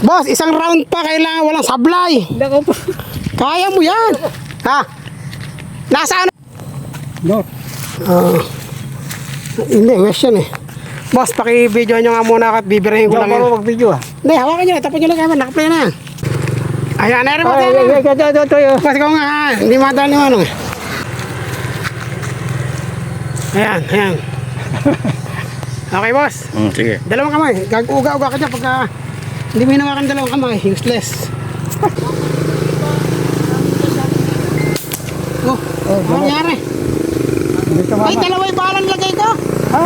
Boss, isang round pa kailangan walang sablay. Nako po. Kaya mo yan. Ha? Nasaan? No. Ah. hindi, west yan eh. Boss, paki-video nyo nga muna at bibirahin ko Hindi lang ako yan. mag-video ah. Hindi, hawakan nyo. Tapan nyo lang kayo. Nakaplay na yan. Ayan, nere mo. Ay, ay, Ayan. ay, ito, ito, ito. Boss, ikaw nga. Hindi madali mo ano. Ayan, ayan. Okay, boss. Hmm, sige. Dalawang kamay. Gag-uga-uga ka dyan pagka hindi mo hinawakan dalawang kamay. Useless. oh, Oh, ano nangyari? Ay, dalawa yung balang lagay ko. Ha?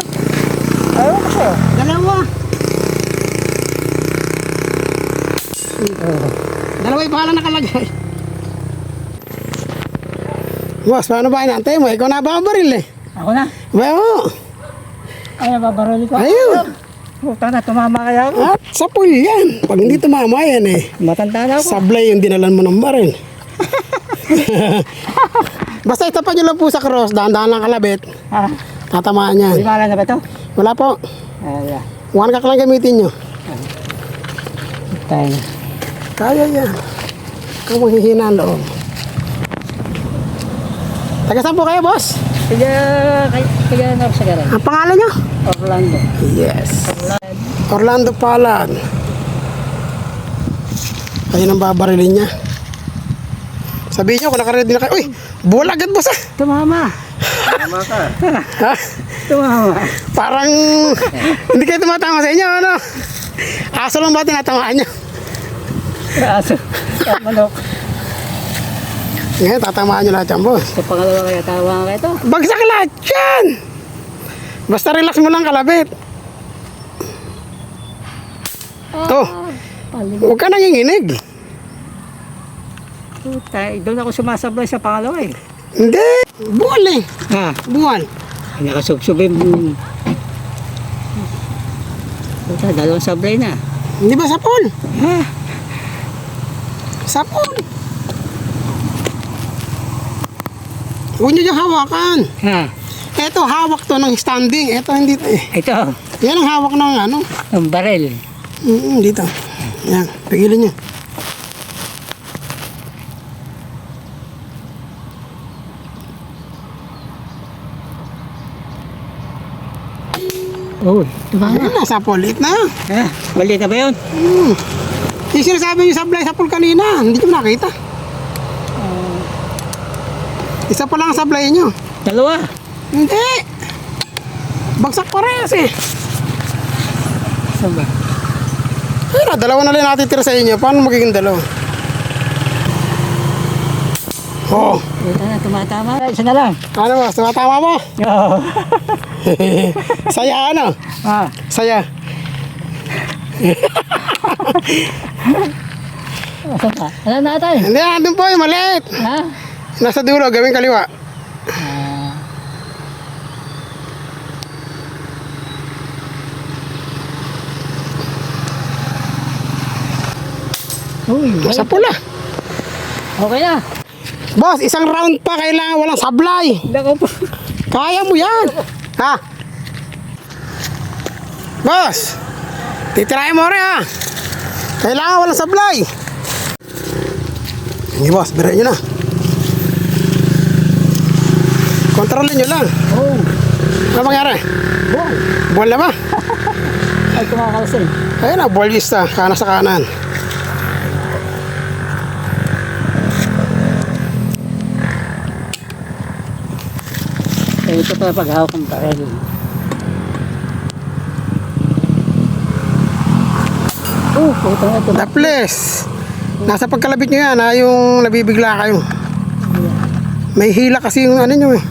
Ayaw ko sa'yo. Dalawa. Oh. Dalawa yung balang nakalagay. Boss, paano ba inantay mo? Ikaw na ba ang baril eh? Ako na. Ba, oo. Ay, babaroli ko. Ayun. Puta na, tumama kaya ako. At sa pool yan. Pag hindi tumama yan eh. Matanda na ako. Sablay yung dinalan mo ng baril. Basta itapan nyo lang po sa cross, dahan-dahan lang kalabit. Ha? Tatamaan yan. Di mala na ba ito? Wala po. Ay, ah. One cock lang gamitin nyo. Tayo na. Kaya yan. Ikaw mahihina ang loob. Taga saan po kayo, boss? Tiga, kay, tiga na ako sa garay. Ang pangalan nyo? Orlando. Yes. Orlando Palad. Ayun ang babarilin niya. Sabihin nyo kung nakaready na kayo. Uy, buwal agad boss ah. Tumama. Ha? Tumama. Parang hindi kayo tumatama sa inyo, ano? Aso lang ba tinatamaan nyo? Aso. Manok. Ngayon, tatamaan nyo lahat yan, boss. Sa pangalawa kaya tawa ka ito. Bagsak lahat yan! Basta relax mo lang kalabit. To, huwag ka nanginginig. Puta, doon ako sumasablay sa pangalawa eh. Hindi, buwal eh. Ha? Buwal. Ay, nakasubsubin. Puta, dalawang sablay na. Hindi ba sa pool? Ha? Sa pool. Huwag nyo dyan hawakan. Ha? Ito, hawak to ng standing. Ito, hindi. Eh. Ito, Yan ang hawak ng ano. ang barel. Mm, dito. Yan, pigilin nyo. Uy, tumama. Yan, nasa pool. Lit na. Ha? Mali na ba yun? Hmm. Yung sinasabi nyo sablay sa pool kanina, hindi ko nakita. Isa pa lang ang sablay nyo. Dalawa. Hindi. Bagsak parehas eh. Saan ba? Ay na, dalawa na lang natitira sa inyo. Paano magiging dalawa? Oh, Puta na, tumatama. Isa na lang. ano ba? Tumatama mo? Oo. Saya ano? Ah, Saya. saan ba? Ano na tayo? Hindi, andun po yung maliit. Ha? Nasa dulo, gawing kaliwa. Uy, Sa pula. okay na. Boss, isang round pa kailangan walang sablay. Nako po. Kaya mo yan. Ha? Boss, titirahin mo rin ha. Kailangan walang sablay. Hindi boss, bira nyo na. Kontrolin nyo lang. Oh, Ano mangyari? wow. Ball na ba? Ay, kumakalasin. Ayun na, ballista. Kana sa kanan. Ito pala paghawak ng barel. Oh, ito. The place. Nasa pagkalabit nyo yan ha, yung nabibigla kayo. May hila kasi yung ano nyo eh.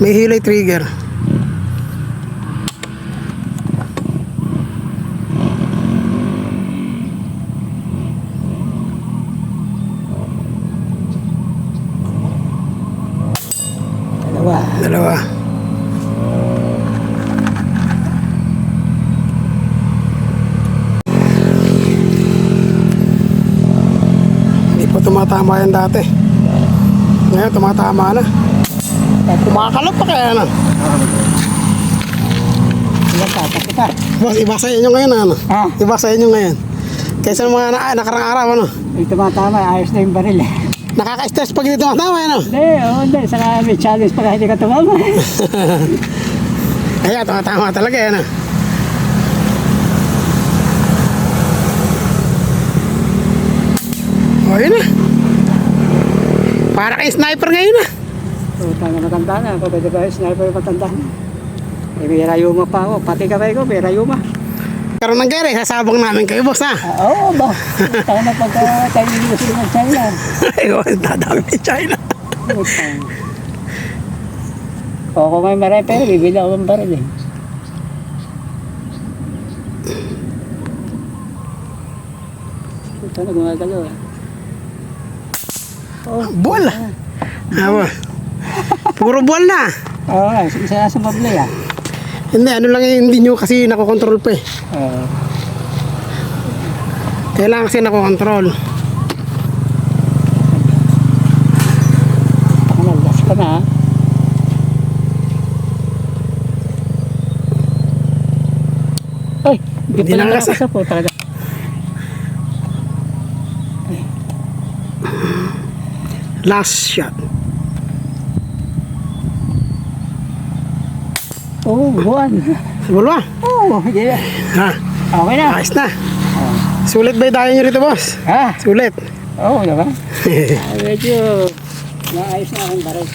May hila trigger. Dalawa. Hindi po tumatama yan dati. Ngayon tumatama na. Kumakalap pa kaya na. Ilan pa? Pa. Boss, iba sa inyo ngayon ano? Ha? Iba sa inyo ngayon. Kaysa mga na, nakarang araw, ano? Yung tumatama, ayos na yung baril eh. Nakaka-stress pag hindi tumatama, ano? Hindi, hindi. Saka may challenge pag hindi ka tumama. Kaya tumatama talaga, ano? O, yun na. Para kay sniper ngayon, ah. Puta na matanda na. Pwede ba yung sniper matanda na. Eh, may rayuma pa ako. Pati kamay ko, may rayuma. Karoon ng gere, sasabang namin kayo, boss, ha? Ah, Oo ba? Tayo na pagka tayo gusto ng China. Ayun, dadami ni China. O kung may marami pero bibili ako ng baril eh. Ito na gumagalaw eh. Oh, Buwal, ah. Ah. Puro na. Oo nga, isa na sa mabli ah. Hindi, ano lang yung hindi nyo kasi nakokontrol pa eh. Oo. Kailangan kasi nakokontrol. Ka na ah. Ay, hindi Hindi lang ako sa po talaga. Last shot. Oo, oh, buwan. Bulo ah. Oo, oh, yeah. Ha, Okay na. ayos na. Oh. Sulit ba yung dayo nyo rito, boss? Ha? Sulit. Oo, oh, diba? Medyo naayos na akong baril.